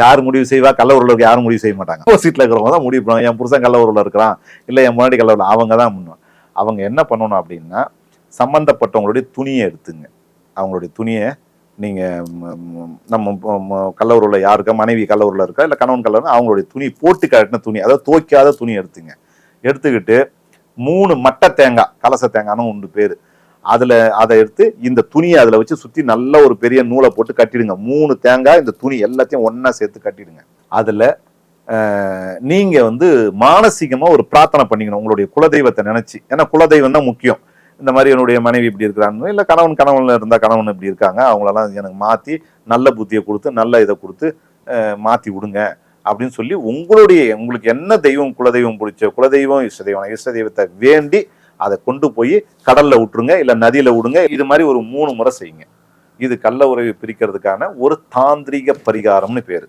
யார் முடிவு செய்வா? கள்ள ஊரில் யாரும் முடிவு செய்ய மாட்டாங்க. ஆப்போசிட்ல இருக்கிறவங்க தான் முடிவு பண்ணுவாங்க. என் புருஷன் கள்ள ஊரில் இருக்கிறான். இல்லை என் முன்னாடி கள்ள ஊரில் அவங்க தான் பண்ணுவாங்க அவங்க என்ன பண்ணணும் அப்படின்னா சம்மந்தப்பட்டவங்களுடைய துணியை எடுத்துங்க. அவங்களுடைய துணியை நீங்கள் நம்ம கல்லூரில் யாருக்கா மனைவி கல்லூரில் இருக்கா? இல்லை கணவன் கல்லூரில் அவங்களுடைய துணி போட்டு காட்டின துணி அதாவது துவைக்காத துணி எடுத்துங்க. எடுத்துக்கிட்டு மூணு மட்டை தேங்காய் கலச தேங்காய்னு உண்டு பேர். அதில் அதை எடுத்து இந்த துணியை அதில் வச்சு சுற்றி நல்ல ஒரு பெரிய நூலை போட்டு கட்டிடுங்க. மூணு தேங்காய் இந்த துணி எல்லாத்தையும் ஒன்றா சேர்த்து கட்டிடுங்க. அதில் நீங்கள் வந்து மானசீகமாக ஒரு பிரார்த்தனை பண்ணிக்கணும். உங்களுடைய குலதெய்வத்தை நினச்சி. ஏன்னா குலதெய்வம் தான் முக்கியம். இந்த மாதிரி என்னுடைய மனைவி இப்படி இருக்கிறாங்க இல்லை கணவன் கணவனில் இருந்தால் கணவன் இப்படி இருக்காங்க அவங்களெல்லாம் எனக்கு மாற்றி நல்ல புத்தியை கொடுத்து நல்ல இதை கொடுத்து மாற்றி விடுங்க அப்படின்னு சொல்லி உங்களுடைய உங்களுக்கு என்ன தெய்வம் குலதெய்வம் பிடிச்ச குலதெய்வம் இஷ்ட தெய்வம் இஷ்ட தெய்வத்தை வேண்டி அதை கொண்டு போய் கடல்ல விட்டுருங்க இல்லை நதியில விடுங்க இது மாதிரி ஒரு மூணு முறை செய்யுங்க. இது கள்ள உறவை பிரிக்கிறதுக்கான ஒரு தாந்திரிக பரிகாரம்னு பேரு.